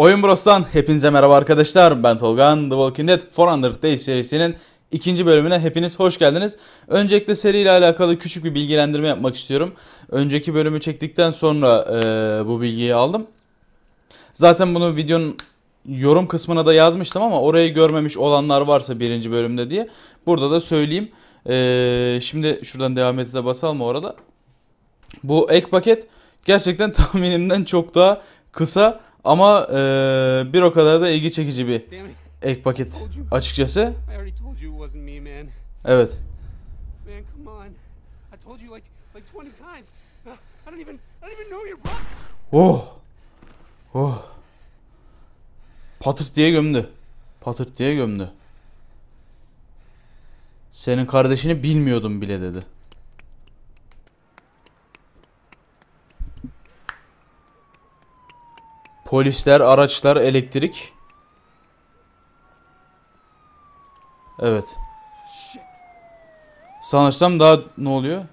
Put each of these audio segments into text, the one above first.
Oyun Bros'tan hepinize merhaba arkadaşlar. Ben Tolgan. The Walking Dead 400 Days serisinin ikinci bölümüne hepiniz hoş geldiniz. Öncelikle seriyle alakalı küçük bir bilgilendirme yapmak istiyorum. Önceki bölümü çektikten sonra e, bu bilgiyi aldım. Zaten bunu videonun yorum kısmına da yazmıştım ama orayı görmemiş olanlar varsa birinci bölümde diye. Burada da söyleyeyim. E, şimdi şuradan devam ete de basalım orada. Bu ek paket gerçekten tahminimden çok daha kısa ama e, bir o kadar da ilgi çekici bir ek paket açıkçası. Evet. Man, come on. I told you like like 20 times. I don't even I don't even know your bro. Oh. Oh. Patırt diye gömdü. Patırt diye gömdü. Senin kardeşini bilmiyordum bile dedi. Polisler, araçlar, elektrik. Evet. Sanırsam daha ne oluyor?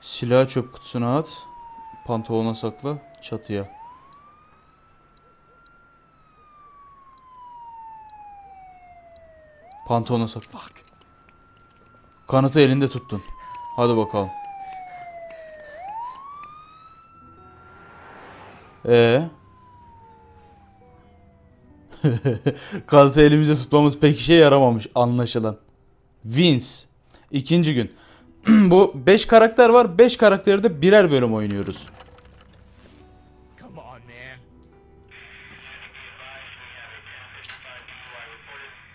Silah çöp kutusuna at. Pantolona sakla. Çatıya. Pantolona sakla. Kanıtı elinde tuttun. Hadi bakalım. Ee? Kanıtı elimizde tutmamız pek işe yaramamış anlaşılan. Vince. İkinci gün. Bu 5 karakter var. 5 karakteri de birer bölüm oynuyoruz. Come on, man.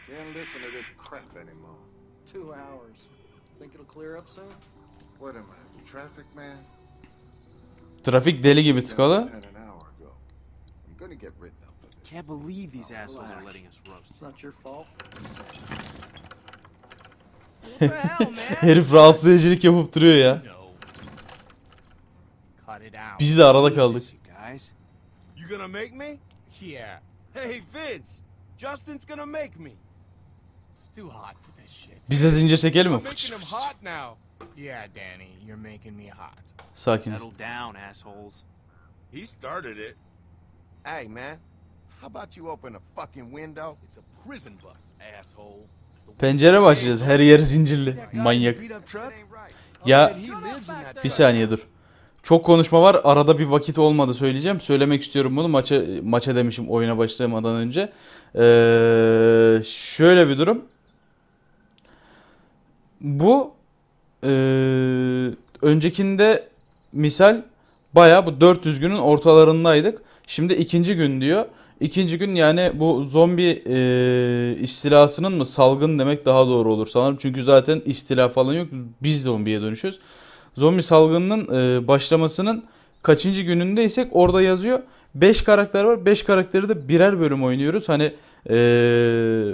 Can't listen to this crap anymore. Two hours. Think it'll clear up soon? What am I, the traffic man? Trafik deli gibi tıkalı. I'm gonna get written. Can't believe these assholes are letting us roast. It's not your fault. What the hell, man? Herif rahatsız edicilik yapıp duruyor ya. no. Cut it out. Biz de arada kaldık. You gonna make me? Yeah, Hey, Vince! Justin's gonna make me. it's too hot for this shit. Bize zincir çekelim mi? I'm making him hot now. Yeah, Danny, you're making me hot. Sakin. Settle down, assholes. He started it. Hey, man. How about you open a fucking window? It's a prison bus, asshole. Pencere mi açacağız? Her yeri zincirli. Manyak. Ya bir saniye dur. Çok konuşma var. Arada bir vakit olmadı söyleyeceğim. Söylemek istiyorum bunu maça maça demişim oyuna başlamadan önce. Ee, şöyle bir durum. Bu ee, öncekinde misal baya bu 400 günün ortalarındaydık. Şimdi ikinci gün diyor. İkinci gün yani bu zombi ee, istilasının mı salgın demek daha doğru olur sanırım. Çünkü zaten istila falan yok. Biz zombiye dönüşüyoruz. Zombi salgınının ee, başlamasının kaçıncı günündeysek orada yazıyor. 5 karakter var. 5 karakteri de birer bölüm oynuyoruz. Hani ee,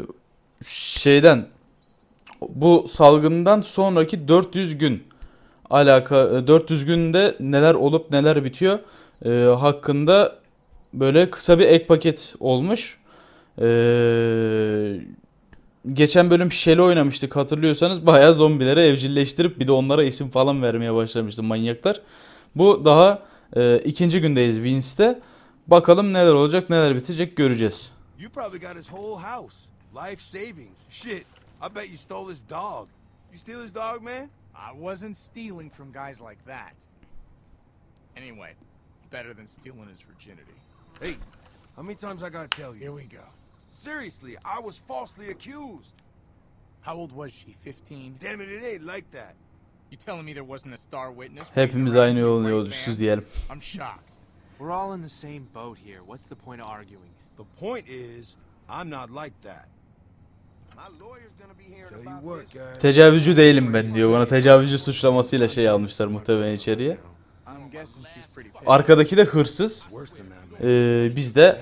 şeyden bu salgından sonraki 400 gün alaka 400 günde neler olup neler bitiyor ee, hakkında böyle kısa bir ek paket olmuş. Ee, geçen bölüm Shell'i oynamıştık hatırlıyorsanız bayağı zombilere evcilleştirip bir de onlara isim falan vermeye başlamıştı manyaklar. Bu daha e, ikinci gündeyiz Vince'te. Bakalım neler olacak neler bitecek göreceğiz. You probably got his whole house. Life savings. Shit. I bet you stole his dog. You steal his dog, man? I wasn't stealing from guys like that. Anyway, better than stealing his virginity. Hey, how many times I gotta tell Here you? we go. Seriously, I was falsely accused. How old was she? 15? Damn it, it ain't like that. You telling me there wasn't a star witness? Hepimiz aynı yolun raped, diyelim. I'm shocked. We're all in the same boat here. What's the point of arguing? The point is, I'm not like that. My lawyer's gonna be hearing Tell you about what, this. guys. Tecavüzcü değilim ben diyor. Bana tecavüzcü suçlamasıyla şey almışlar muhtemelen içeriye. Arkadaki de hırsız. Ee, biz de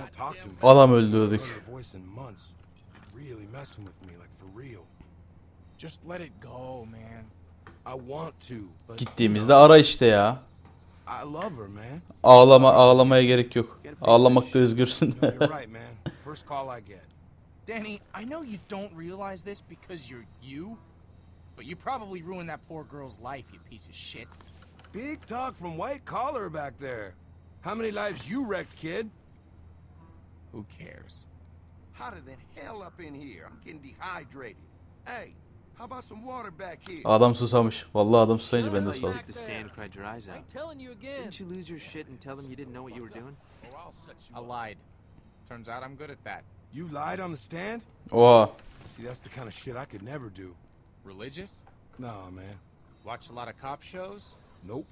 adam öldürdük. Gittiğimizde ara işte ya. Ağlama ağlamaya gerek yok. Ağlamakta özgürsün. Danny, I know you don't realize this because you're you, but you probably ruined that poor girl's life, you piece of shit. Big talk from white collar back there. How many lives you wrecked, kid? Who cares? Hotter than hell up in here. I'm getting dehydrated. Hey, how about some water back here? Oh, adam susamış. Vallahi adam susayınca ben de I thought you susadım. took the stand cried your eyes out. telling you again. Didn't you lose your shit and tell them you didn't know what you were doing? I lied. Turns out I'm good at that. You lied on the stand? Oha. See, that's the kind of shit I could never do. Religious? Nah, man. Watch a lot of cop shows? Nope.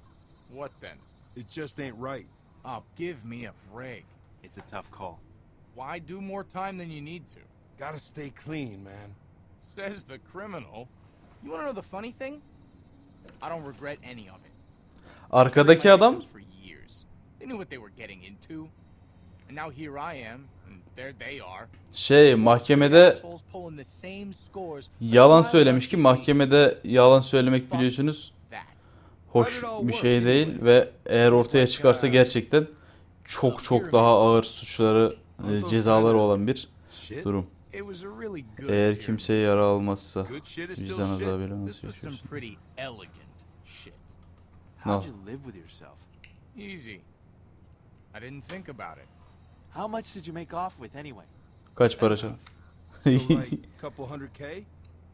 What then? It just ain't right. Oh, give me a break. It's a tough call. Why do more time than you need to? Gotta stay clean, man. Says the criminal. You wanna know the funny thing? I don't regret any of it. Arkadaki adam For years. They knew what they were getting into. And now here I am, and there they are. şey mahkemede yalan söylemiş ki mahkemede yalan söylemek biliyorsunuz. Hoş bir şey değil ve eğer ortaya çıkarsa gerçekten çok çok daha ağır suçları e, cezaları olan bir durum. Eğer kimseye yara almazsa vicdan azabıyla nasıl yaşıyorsun? anyway? Kaç para çal? Couple hundred K?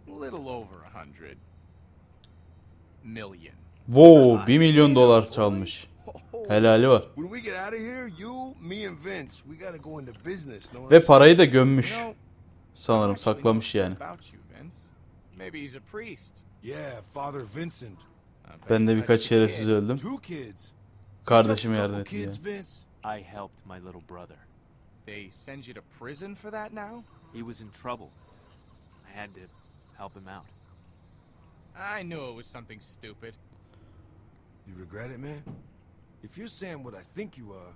A little over a hundred million. Wow 1 milyon dolar çalmış. Helali var. Ve parayı da gömmüş. Sanırım saklamış yani. Ben de birkaç şerefsiz öldüm. Kardeşime yardım ettim yani. I helped my little brother. They send you to prison for that now? He was in trouble. I had to help him out. I knew it was something stupid. You regret it, man? If you're saying what I think you are,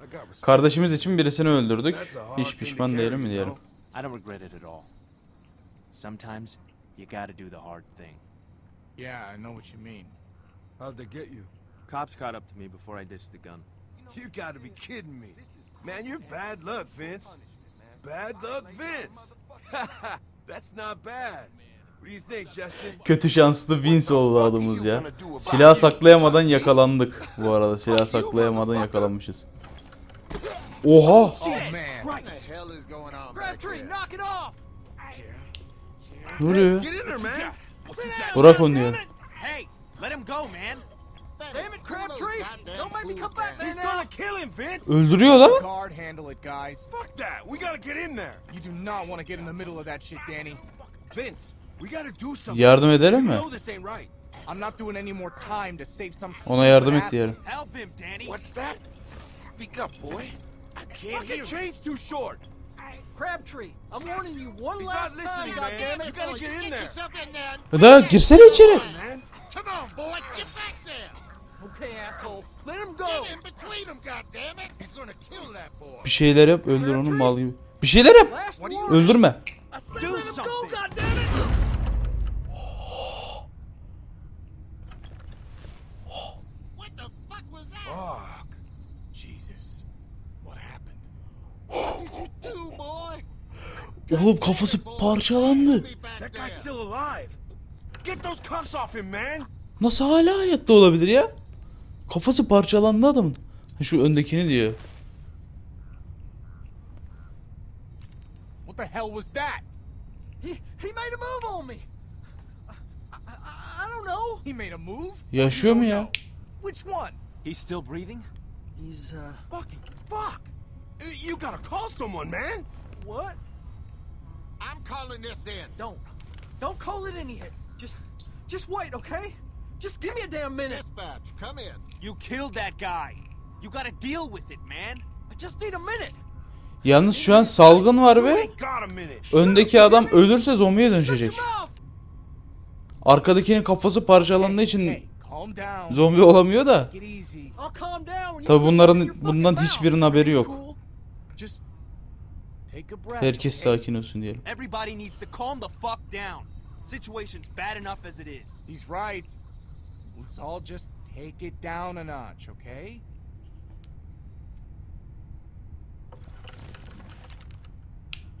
I got respect. Kardeşimiz için birisini öldürdük. Hiç pişman değilim mi diyelim. I don't regret it at all. Sometimes you gotta do the hard thing. Yeah, I know what you mean. How'd they get you? Cops caught up to me before I ditched the gun. You gotta be kidding me. Man, you're bad luck, Vince. Bad luck, Vince. That's not bad. Kötü şanslı Vince oldu adımız ya. Silah saklayamadan yakalandık bu arada. Silah saklayamadan yakalanmışız. Oha! Oh! Ne oluyor? Bırak onu Vince. Öldürüyor la. Guard handle it, guys. Fuck that. We gotta get in there. You do not want to get in the middle of that shit, Danny. Vince, we gotta do something. Yardım edelim mi? know this ain't right. I'm not doing any more time to save some Ona yardım et diyelim. Help him, Danny. What's that? Speak up, boy. I can't hear Fucking you. chain's too short. Crabtree, I'm warning you one He's last not time, listening, man. goddammit! You gotta get in there. yourself in there. Da girsene içeri. Man. Come on, boy. Get back there. Okay, asshole, let him go! Get in between them, goddammit. He's gonna kill that boy. Bir şeyler yap öldür onu mal gibi. Bir şeyler yap. Öldürme. I said Do let him go, something. goddammit! What the fuck was that? Fuck. Jesus. What happened? What did you do, boy? Oğlum kafası parçalandı. That guy's still alive. Get those cuffs off him, man. Nasıl hala hayatta olabilir ya? Kafası parçalandı adamın. Ha, Şu öndekini diyor. What the hell was that? He, he made a move on me! I, I, I, I don't know! He made a move? Yaşıyor mu ya? Which one? He's still breathing? He's, uh, Fucking fuck. Uh, You gotta call someone, man. what? I'm calling this in. Don't. Don't call it in yet. Just, just wait, okay? Just give me a damn minute. Dispatch, come in. You killed that guy. You gotta deal with it, man. I just need a minute. Yalnız şu an salgın var ve Got a minute. öndeki adam ölürse zombiye dönüşecek. Arkadakinin kafası parçalandığı için. Zombi olamıyor da. Tabi bunların bundan hiçbirinin haberi yok. Herkes sakin olsun diyelim. Everybody needs to calm the fuck down. Situation's bad enough as it is. He's right. Let's all just take it down a notch, okay?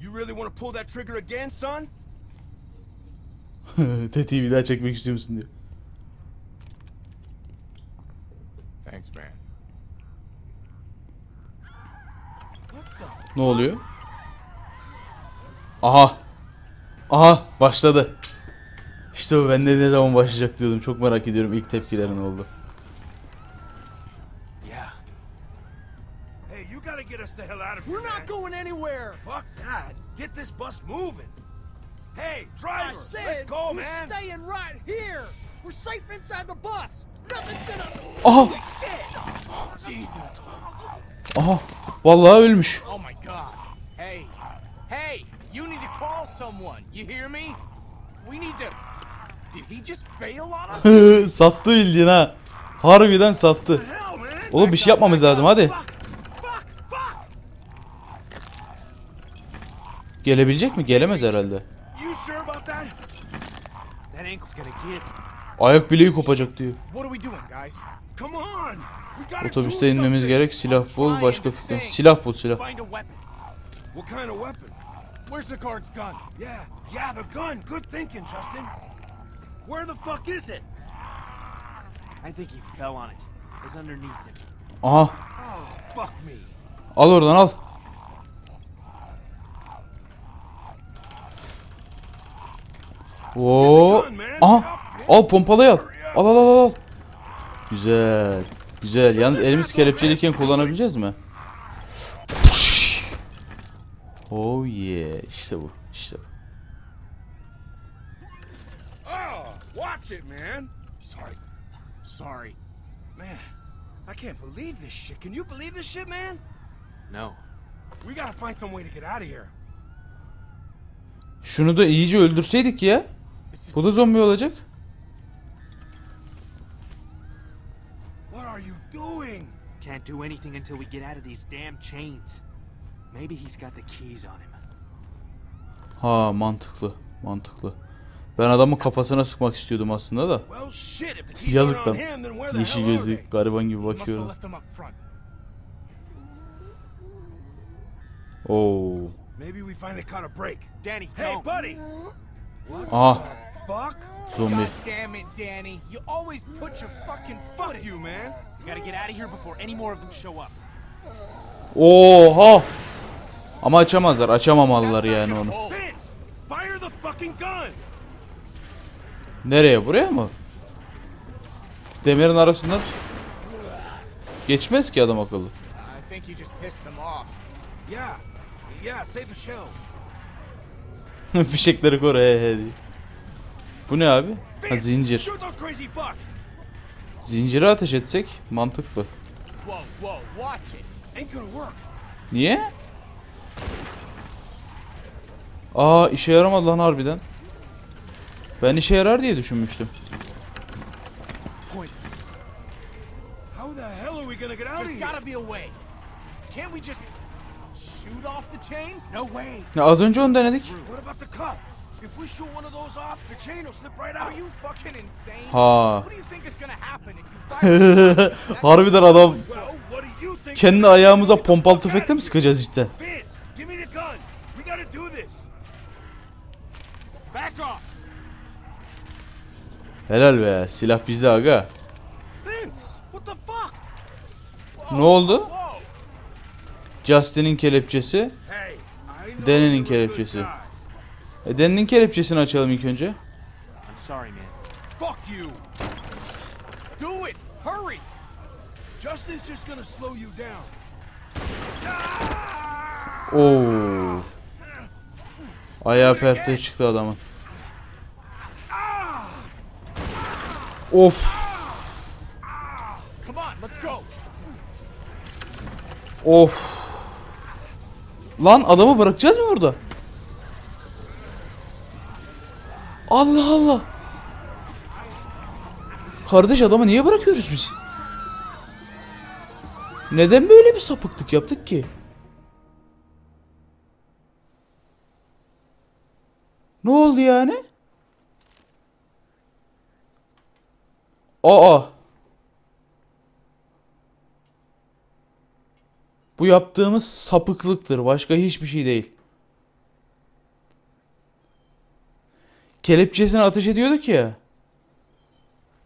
You really want to pull that trigger again, son? Tetiği bir daha çekmek istiyor musun diyor. Thanks, man. Ne oluyor? Aha. Aha başladı. İşte bu ben de ne zaman başlayacak diyordum. Çok merak ediyorum ilk tepkilerin oldu. Yeah. Hey, you gotta get us the hell out of here. We're man. not going anywhere. Fuck that. Get this bus moving. Hey, driver, let's go, we're man. staying right here. We're safe inside the bus. Aha. Aha. Vallahi ölmüş. Oh sattı bildiğin ha. Harbiden sattı. Oğlum bir şey yapmamız lazım hadi. Gelebilecek mi? Gelemez herhalde. Ayak bileği kopacak diyor. Otobüste inmemiz gerek. Silah bul. Başka fikrim. Silah bul silah. Find a weapon. What kind of weapon? Where's the guard's gun? Yeah, yeah, the gun. Good thinking, Justin. Where the fuck is it? I think he fell on it. It's underneath him. Aha. Oh, fuck me. Al oradan al. Oo. Aha. Al pompalayı al. Al al al al. Güzel. Güzel. Yalnız elimiz kelepçeliyken kullanabileceğiz mi? Oh yeah. İşte bu. İşte bu. Oh, watch it, man. Sorry. Sorry. Man, I can't believe this shit. Can you believe this shit, man? No. We gotta find some way to get out of here. Şunu da iyice öldürseydik ya. Bu da zombi olacak. Can't do anything until we get out of these damn chains. Maybe he's got the keys on him. Ha mantıklı. Mantıklı. Ben adamın kafasına sıkmak istiyordum aslında da. Well, shit. If the keys Yazık lan. Yeşil gözlü they? gariban gibi bakıyorum. Oo. Maybe we finally caught a break. Danny, Hey, don't. buddy. Aha. Fuck. Zombi. Oha. Ama açamazlar. Açamamalılar yani onu. Nereye? Buraya mı? Demirin arasından geçmez ki adam akıllı. I think you just pissed them off. Yeah, yeah. Save the shells. Fişekleri koru he he diye. Bu ne abi? Ha zincir. Zinciri ateş etsek mantıklı. Niye? Aa işe yaramadı lan harbiden. Ben işe yarar diye düşünmüştüm. Ya az önce onu denedik. If we shoot one of those off, the chain will slip right out. Are you fucking insane? Ha. What do you think is gonna happen if you fire? Harbiden adam kendi ayağımıza pompalı tüfekle mi sıkacağız cidden? Vince, give me the gun. We gotta do this. Back off. Helal be silah bizde aga. Vince, what the fuck? Ne oldu? Justin'in kelepçesi. Good kelepçesi. E, Danny'nin kelepçesini açalım ilk önce. I'm sorry, man. Fuck you. Do it! Hurry! Justin's just gonna slow you down. Oo. Ayağı perte çıktı adamın. Of. Of. Lan adamı bırakacağız mı burada? Allah Allah. Kardeş adamı niye bırakıyoruz biz? Neden böyle bir sapıklık yaptık ki? Ne oldu yani? Aa. Bu yaptığımız sapıklıktır. Başka hiçbir şey değil. Kelepçesine ateş ediyorduk ya.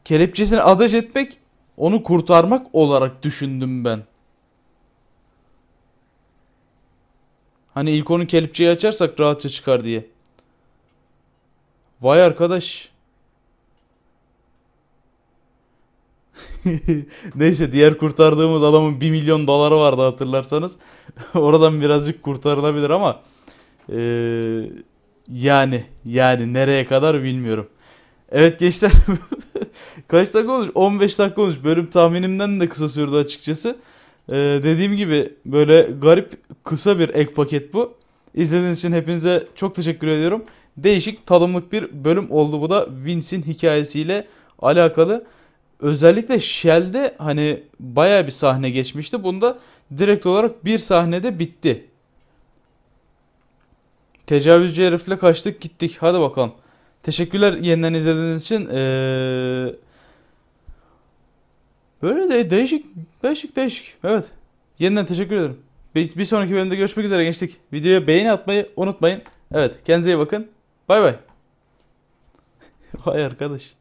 Kelepçesine ateş etmek onu kurtarmak olarak düşündüm ben. Hani ilk onun kelepçeyi açarsak rahatça çıkar diye. Vay arkadaş. Neyse diğer kurtardığımız adamın 1 milyon doları vardı hatırlarsanız. Oradan birazcık kurtarılabilir ama eee, yani yani nereye kadar bilmiyorum. Evet gençler kaç dakika olmuş? 15 dakika olmuş. Bölüm tahminimden de kısa sürdü açıkçası. Eee, dediğim gibi böyle garip kısa bir ek paket bu. İzlediğiniz için hepinize çok teşekkür ediyorum. Değişik tadımlık bir bölüm oldu bu da Vince'in hikayesiyle alakalı. Özellikle Shell'de hani baya bir sahne geçmişti. Bunda direkt olarak bir sahnede bitti. Tecavüzcü herifle kaçtık gittik. Hadi bakalım. Teşekkürler yeniden izlediğiniz için. Ee, böyle de değişik değişik değişik. Evet. Yeniden teşekkür ederim. Bir, bir sonraki bölümde görüşmek üzere gençlik. Videoya beğeni atmayı unutmayın. Evet kendinize iyi bakın. Bay bay. Vay arkadaş.